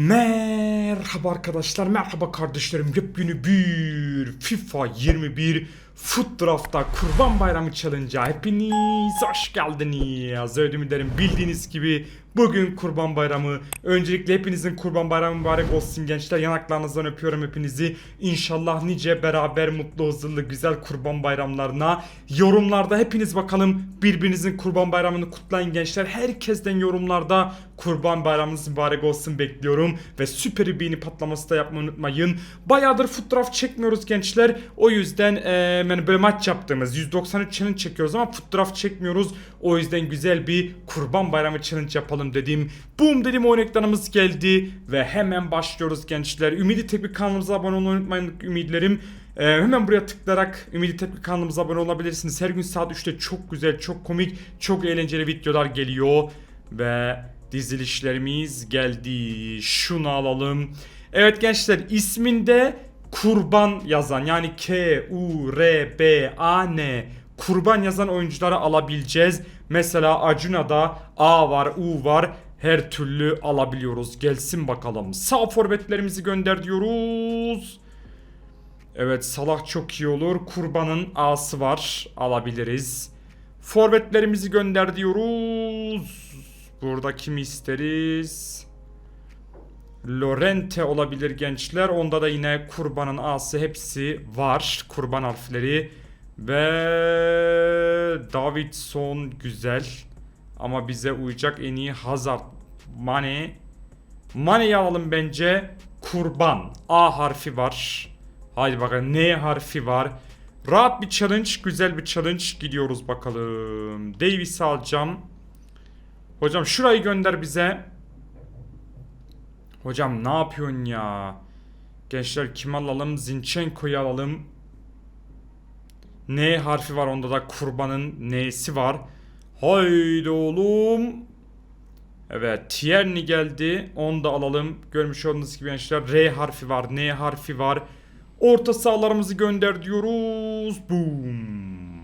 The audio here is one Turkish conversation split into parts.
Merhaba arkadaşlar, merhaba kardeşlerim. Yepyeni bir FIFA 21 Foot Draft'ta Kurban Bayramı Challenge'a hepiniz hoş geldiniz. Ödüm ederim bildiğiniz gibi bugün Kurban Bayramı. Öncelikle hepinizin Kurban Bayramı mübarek olsun gençler. Yanaklarınızdan öpüyorum hepinizi. İnşallah nice beraber mutlu, huzurlu, güzel Kurban Bayramlarına. Yorumlarda hepiniz bakalım birbirinizin Kurban Bayramını kutlayın gençler. Herkesten yorumlarda Kurban Bayramınız mübarek olsun bekliyorum. Ve süper bir patlaması da yapmayı unutmayın. Bayağıdır foot draft çekmiyoruz gençler. O yüzden eee yani böyle maç yaptığımız 193 challenge çekiyoruz ama foot draft çekmiyoruz. O yüzden güzel bir Kurban Bayramı challenge yapalım dedim. Boom dedim oyun ekranımız geldi. Ve hemen başlıyoruz gençler. Ümidi Teknik kanalımıza abone olmayı unutmayın ümitlerim. Ee, hemen buraya tıklayarak Ümidi Tepki kanalımıza abone olabilirsiniz. Her gün saat 3'te çok güzel, çok komik, çok eğlenceli videolar geliyor. Ve dizilişlerimiz geldi. Şunu alalım. Evet gençler isminde kurban yazan yani K, U, R, B, A, N kurban yazan oyuncuları alabileceğiz. Mesela Acuna'da A var, U var. Her türlü alabiliyoruz. Gelsin bakalım. Sağ forvetlerimizi gönder diyoruz. Evet Salah çok iyi olur. Kurban'ın A'sı var. Alabiliriz. Forvetlerimizi gönder diyoruz. Burada kimi isteriz? Lorente olabilir gençler. Onda da yine kurbanın A'sı hepsi var. Kurban harfleri. Ve Davidson güzel. Ama bize uyacak en iyi Hazard. Mane. Mane'yi alalım bence. Kurban. A harfi var. Haydi bakalım N harfi var. Rahat bir challenge, güzel bir challenge gidiyoruz bakalım. Davis'i alacağım. Hocam şurayı gönder bize. Hocam ne yapıyorsun ya? Gençler kim alalım? Zinchenko'yu alalım. N harfi var onda da kurbanın N'si var. Haydi oğlum. Evet Tierney geldi. Onu da alalım. Görmüş olduğunuz gibi gençler R harfi var. N harfi var. Orta sahalarımızı gönder diyoruz. Boom.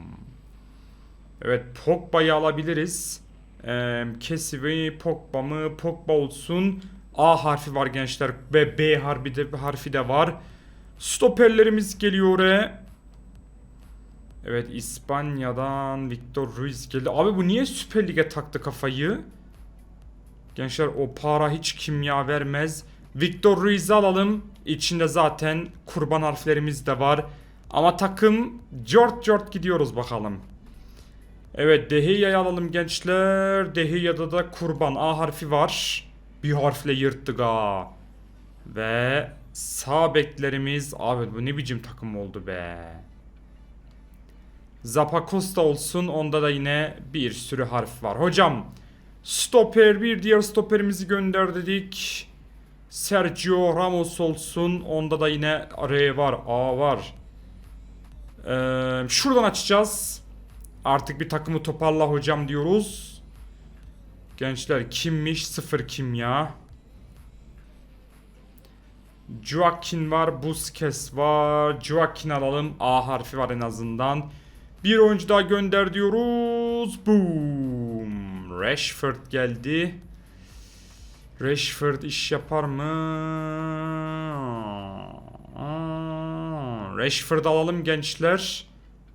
Evet Pogba'yı alabiliriz. Ee, Kesivi Pogba mı? Pogba olsun. A harfi var gençler ve B harfi de, harfi de var. Stoperlerimiz geliyor oraya. Evet İspanya'dan Victor Ruiz geldi. Abi bu niye Süper Lig'e taktı kafayı? Gençler o para hiç kimya vermez. Victor Ruiz'i alalım. İçinde zaten kurban harflerimiz de var. Ama takım cort cort gidiyoruz bakalım. Evet Dehiya'yı alalım gençler. Dehiya'da da kurban A harfi var. Bir harfle yırttık ha. Ve sağ beklerimiz abi bu ne biçim takım oldu be. Zapacosta olsun onda da yine bir sürü harf var. Hocam stoper bir diğer stoperimizi gönder dedik. Sergio Ramos olsun onda da yine R var A var. Ee, şuradan açacağız. Artık bir takımı toparla hocam diyoruz. Gençler kimmiş? Sıfır kimya. Joaquin var. Busquets var. Joaquin alalım. A harfi var en azından. Bir oyuncu daha gönder diyoruz. Boom. Rashford geldi. Rashford iş yapar mı? Rashford alalım gençler.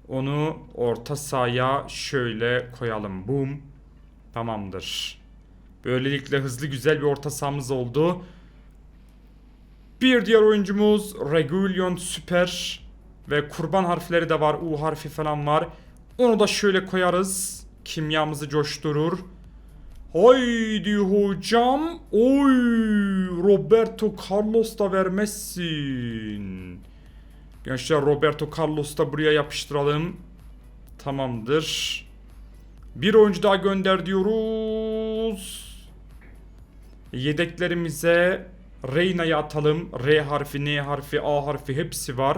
Onu orta sahaya şöyle koyalım. Boom. Tamamdır. Böylelikle hızlı güzel bir orta sahamız oldu. Bir diğer oyuncumuz Regulion Süper. Ve kurban harfleri de var. U harfi falan var. Onu da şöyle koyarız. Kimyamızı coşturur. Haydi hocam. Oy Roberto Carlos da vermezsin. Gençler Roberto Carlos da buraya yapıştıralım. Tamamdır. Bir oyuncu daha gönder diyoruz. Yedeklerimize Reyna'yı atalım. R harfi, N harfi, A harfi hepsi var.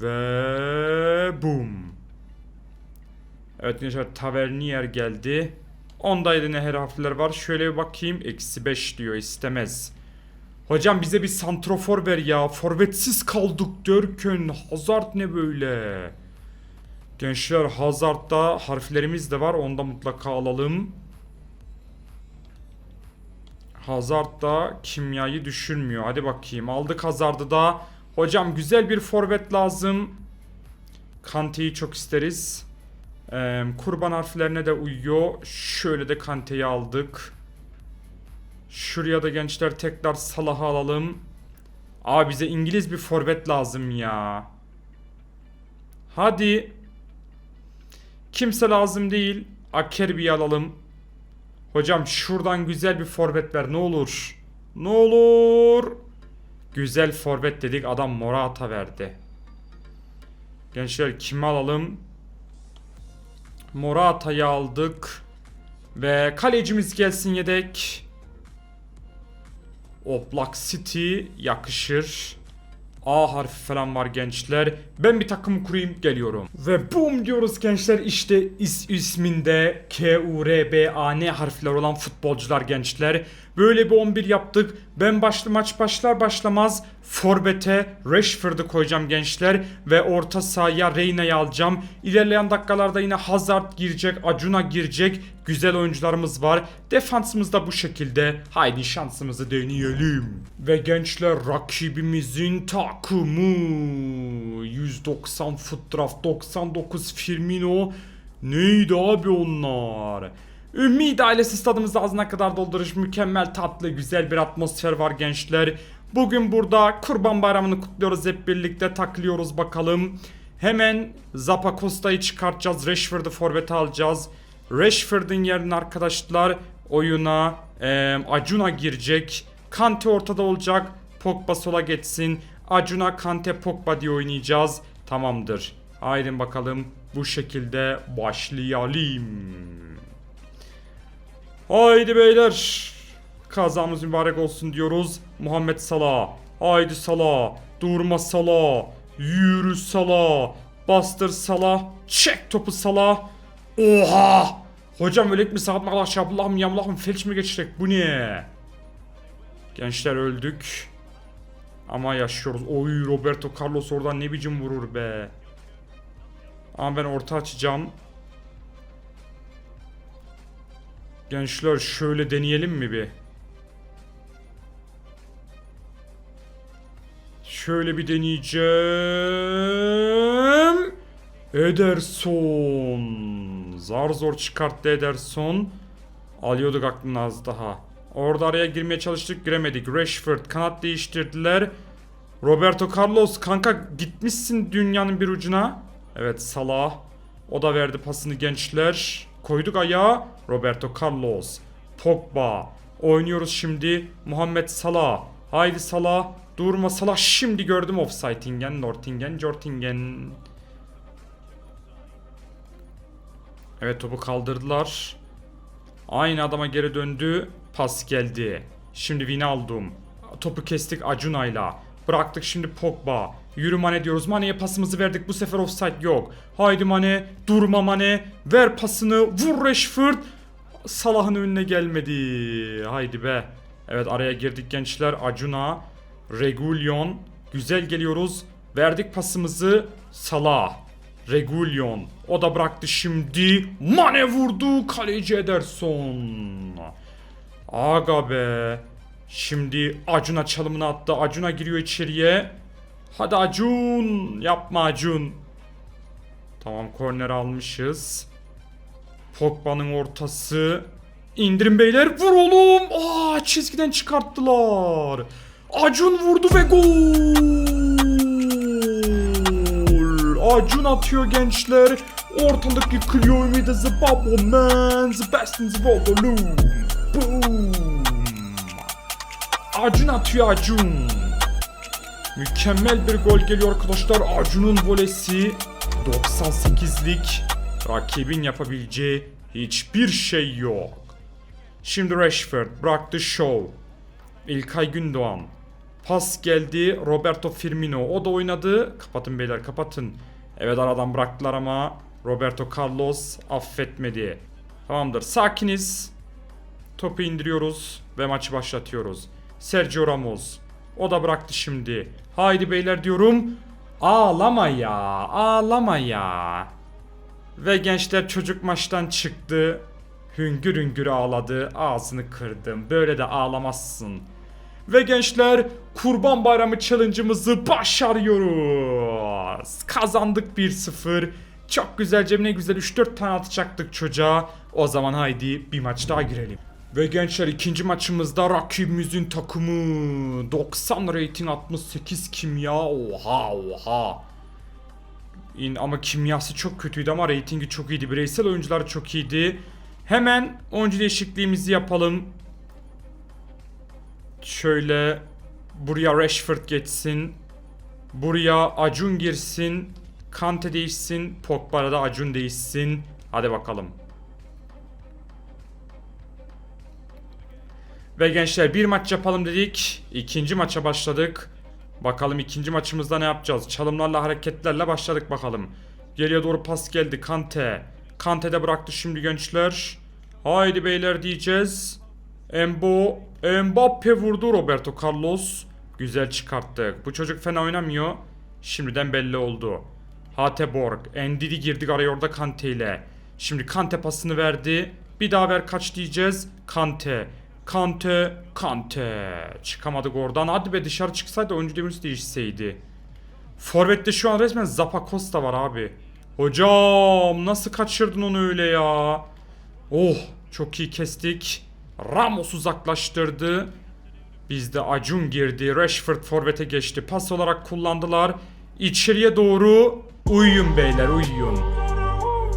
Ve boom. Evet gençler Tavernier geldi. Onda yine her harfler var. Şöyle bir bakayım. Eksi 5 diyor istemez. Hocam bize bir santrofor ver ya. Forvetsiz kaldık Dörkön. Hazard ne böyle? Gençler Hazard'da harflerimiz de var. Onu da mutlaka alalım. Hazard da kimyayı düşürmüyor. Hadi bakayım. Aldık Hazard'ı da. Hocam güzel bir forvet lazım. Kante'yi çok isteriz. Ee, kurban harflerine de uyuyor. Şöyle de Kante'yi aldık. Şuraya da gençler tekrar Salah'ı alalım. Abi bize İngiliz bir forvet lazım ya. Hadi. Kimse lazım değil. Akerbi'yi alalım. Hocam şuradan güzel bir forvet ver ne olur. Ne olur. Güzel forvet dedik adam Morata verdi. Gençler kimi alalım? Morata'yı aldık. Ve kalecimiz gelsin yedek. Oblak City yakışır. A harfi falan var gençler. Ben bir takım kurayım geliyorum. Ve boom diyoruz gençler işte is isminde K, U, R, B, A, N harfler olan futbolcular gençler. Böyle bir 11 yaptık. Ben başlı maç başlar başlamaz Forvet'e Rashford'u koyacağım gençler. Ve orta sahaya Reyna'yı alacağım. İlerleyen dakikalarda yine Hazard girecek, Acuna girecek. Güzel oyuncularımız var. Defansımız da bu şekilde. Haydi şansımızı deneyelim. Ve gençler rakibimizin takımı 190 foot draft 99 Firmino Neydi abi onlar? Ümit ailesi stadımızda ağzına kadar dolduruş mükemmel tatlı güzel bir atmosfer var gençler. Bugün burada kurban bayramını kutluyoruz hep birlikte takılıyoruz bakalım. Hemen Zappa Costa'yı çıkartacağız. Rashford'u forvete alacağız. Rashford'un yerine arkadaşlar oyuna eee, Acuna girecek. Kante ortada olacak. Pogba sola geçsin. Acuna Kante Pogba diye oynayacağız. Tamamdır. Haydi bakalım bu şekilde başlayalım. Haydi beyler. Kazamız mübarek olsun diyoruz. Muhammed Salah. Haydi Salah. Durma Salah. Yürü Salah. Bastır Salah. Çek topu Salah. Oha! Hocam ölek mi saat mi Allah şablahım yamlahım felç mi geçecek bu ne? Gençler öldük. Ama yaşıyoruz. Oy Roberto Carlos oradan ne biçim vurur be. Ama ben orta açacağım. Gençler şöyle deneyelim mi bir? Şöyle bir deneyeceğim. Ederson. Zar zor çıkarttı Ederson. Alıyorduk aklını az daha. Orada araya girmeye çalıştık giremedik. Rashford kanat değiştirdiler. Roberto Carlos kanka gitmişsin dünyanın bir ucuna. Evet Salah. O da verdi pasını gençler. Koyduk ayağa. Roberto Carlos. Pogba. Oynuyoruz şimdi. Muhammed Salah. Haydi Salah. Durma Salah. Şimdi gördüm offside'ingen. Nortingen. Jortingen. Evet topu kaldırdılar. Aynı adama geri döndü. Pas geldi. Şimdi Vinaldum. Topu kestik Acuna'yla. Bıraktık şimdi Pogba. Yürü Mane diyoruz. Mane'ye pasımızı verdik. Bu sefer offside yok. Haydi Mane. Durma Mane. Ver pasını. Vur Rashford. Salah'ın önüne gelmedi. Haydi be. Evet araya girdik gençler. Acuna. Regulion. Güzel geliyoruz. Verdik pasımızı. Salah. Regulion. O da bıraktı şimdi. Mane vurdu. Kaleci Ederson. Aga be. Şimdi Acun'a çalımını attı. Acun'a giriyor içeriye. Hadi Acun. Yapma Acun. Tamam korner almışız. Pogba'nın ortası. İndirin beyler. Vur oğlum. Aa çizgiden çıkarttılar. Acun vurdu ve gol. Acun atıyor gençler. Ortalık yıkılıyor ümidi Zimbabwe man. The best in the world. Boom. Acun atıyor Acun. Mükemmel bir gol geliyor arkadaşlar. Acun'un volesi 98'lik. Rakibin yapabileceği hiçbir şey yok. Şimdi Rashford bıraktı show. İlkay Gündoğan. Pas geldi Roberto Firmino. O da oynadı. Kapatın beyler kapatın. Evet aradan bıraktılar ama Roberto Carlos affetmedi. Tamamdır sakiniz. Topu indiriyoruz ve maçı başlatıyoruz. Sergio Ramos. O da bıraktı şimdi. Haydi beyler diyorum. Ağlama ya. Ağlama ya. Ve gençler çocuk maçtan çıktı. Hüngür hüngür ağladı. Ağzını kırdım. Böyle de ağlamazsın. Ve gençler Kurban Bayramı challenge'ımızı başarıyoruz. Kazandık 1-0. Çok güzel Cem ne güzel 3-4 tane atacaktık çocuğa. O zaman haydi bir maç daha girelim. Ve gençler ikinci maçımızda rakibimizin takımı 90 rating 68 kimya oha oha. İn, ama kimyası çok kötüydü ama reytingi çok iyiydi. Bireysel oyuncular çok iyiydi. Hemen oyuncu değişikliğimizi yapalım. Şöyle buraya Rashford geçsin. Buraya Acun girsin. Kante değişsin. Pogba'da da Acun değişsin. Hadi bakalım. Ve gençler bir maç yapalım dedik. İkinci maça başladık. Bakalım ikinci maçımızda ne yapacağız? Çalımlarla hareketlerle başladık bakalım. Geriye doğru pas geldi Kante. Kante de bıraktı şimdi gençler. Haydi beyler diyeceğiz. Embo, Mbappe vurdu Roberto Carlos. Güzel çıkarttık. Bu çocuk fena oynamıyor. Şimdiden belli oldu. Hateborg, Endidi girdik araya orada Kante ile. Şimdi Kante pasını verdi. Bir daha ver kaç diyeceğiz. Kante. Kante, Kante. Çıkamadık oradan. Hadi be dışarı çıksaydı oyuncu demirisi değişseydi. Forvet'te şu an resmen Zappa Costa var abi. Hocam nasıl kaçırdın onu öyle ya? Oh çok iyi kestik. Ramos uzaklaştırdı. Bizde Acun girdi. Rashford forvete geçti. Pas olarak kullandılar. İçeriye doğru uyuyun beyler uyuyun.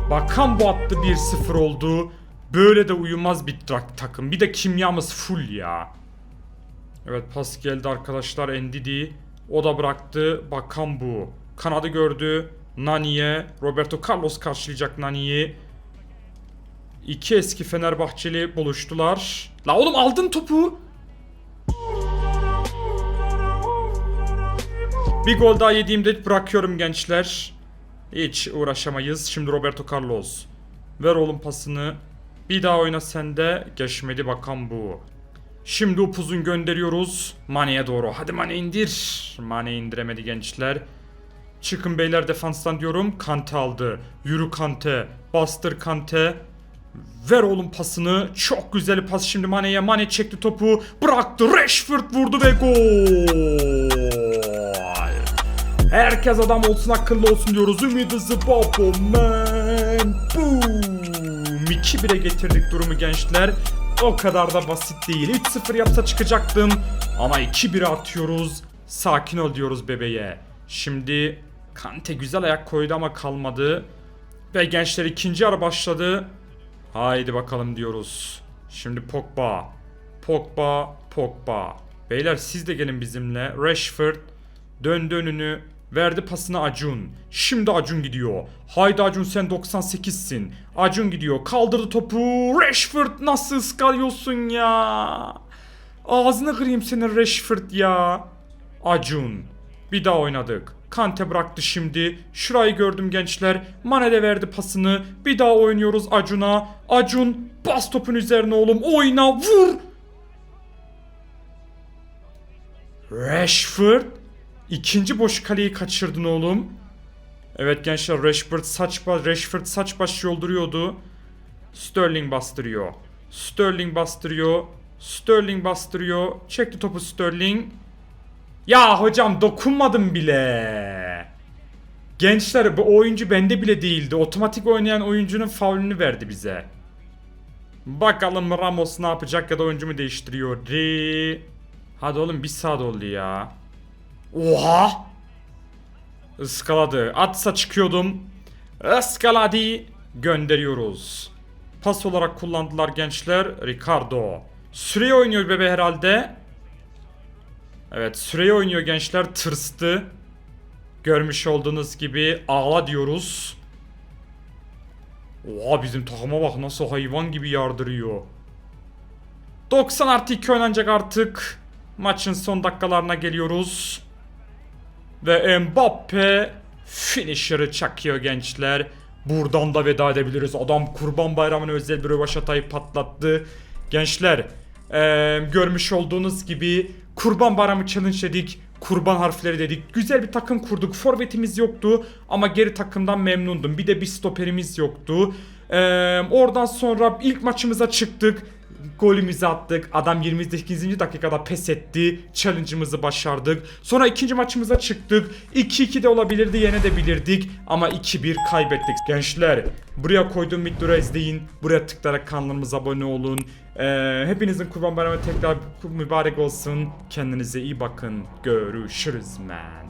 Bakan bu attı 1-0 oldu. Böyle de uyumaz bir takım. Bir de kimyamız full ya. Evet pas geldi arkadaşlar Endidi. O da bıraktı. Bakan bu. Kanadı gördü. Nani'ye. Roberto Carlos karşılayacak Nani'yi. İki eski Fenerbahçeli buluştular. La oğlum aldın topu. Bir gol daha yediğimde bırakıyorum gençler. Hiç uğraşamayız. Şimdi Roberto Carlos. Ver oğlum pasını. Bir daha oyna sen de. Geçmedi bakan bu. Şimdi upuzun gönderiyoruz. Mane'ye doğru. Hadi Mane indir. Mane indiremedi gençler. Çıkın beyler defanstan diyorum. Kante aldı. Yürü Kante. Bastır Kante. Ver oğlum pasını. Çok güzel pas şimdi Mane'ye. Mane çekti topu. Bıraktı. Rashford vurdu ve gol. Herkes adam olsun akıllı olsun diyoruz. Ümidi Zıbabo man. Boom. 2-1'e getirdik durumu gençler. O kadar da basit değil. 3-0 yapsa çıkacaktım. Ama 2-1'e atıyoruz. Sakin ol diyoruz bebeğe. Şimdi Kante güzel ayak koydu ama kalmadı. Ve gençler ikinci yarı başladı. Haydi bakalım diyoruz. Şimdi Pogba. Pogba, Pogba. Beyler siz de gelin bizimle. Rashford döndü önünü. Verdi pasını Acun. Şimdi Acun gidiyor. Haydi Acun sen 98'sin. Acun gidiyor. Kaldırdı topu. Rashford nasıl ıskalıyorsun ya? Ağzını kırayım senin Rashford ya. Acun. Bir daha oynadık. Kante bıraktı şimdi. Şurayı gördüm gençler. Mane de verdi pasını. Bir daha oynuyoruz Acun'a. Acun bas topun üzerine oğlum. Oyna vur. Rashford. İkinci boş kaleyi kaçırdın oğlum. Evet gençler Rashford saç baş, Rashford saç baş yolduruyordu. Sterling bastırıyor. Sterling bastırıyor. Sterling bastırıyor. Çekti topu Sterling. Ya hocam dokunmadım bile. Gençler bu oyuncu bende bile değildi. Otomatik oynayan oyuncunun faulünü verdi bize. Bakalım Ramos ne yapacak ya da oyuncu mu değiştiriyor? Ri. Hadi oğlum bir saat oldu ya. Oha! Iskaladı. Atsa çıkıyordum. Iskaladı. Gönderiyoruz. Pas olarak kullandılar gençler. Ricardo. Süreyi oynuyor bebe herhalde. Evet süreyi oynuyor gençler. Tırstı. Görmüş olduğunuz gibi ağla diyoruz. Oha bizim takıma bak nasıl hayvan gibi yardırıyor. 90 artı 2 oynanacak artık. Maçın son dakikalarına geliyoruz. Ve Mbappe finisher'ı çakıyor gençler. Buradan da veda edebiliriz. Adam kurban bayramına özel bir rövaşatayı patlattı. Gençler eee, görmüş olduğunuz gibi kurban bayramı challenge dedik. Kurban harfleri dedik. Güzel bir takım kurduk. Forvetimiz yoktu ama geri takımdan memnundum. Bir de bir stoperimiz yoktu. Ee, oradan sonra ilk maçımıza çıktık. Golümüzü attık. Adam 28. dakikada pes etti. Challenge'ımızı başardık. Sonra ikinci maçımıza çıktık. 2-2 de olabilirdi yenebilirdik. Ama 2-1 kaybettik. Gençler buraya koyduğum videoları izleyin. Buraya tıklayarak kanalımıza abone olun. Ee, hepinizin kurban bayramı tekrar mübarek olsun. Kendinize iyi bakın. Görüşürüz man.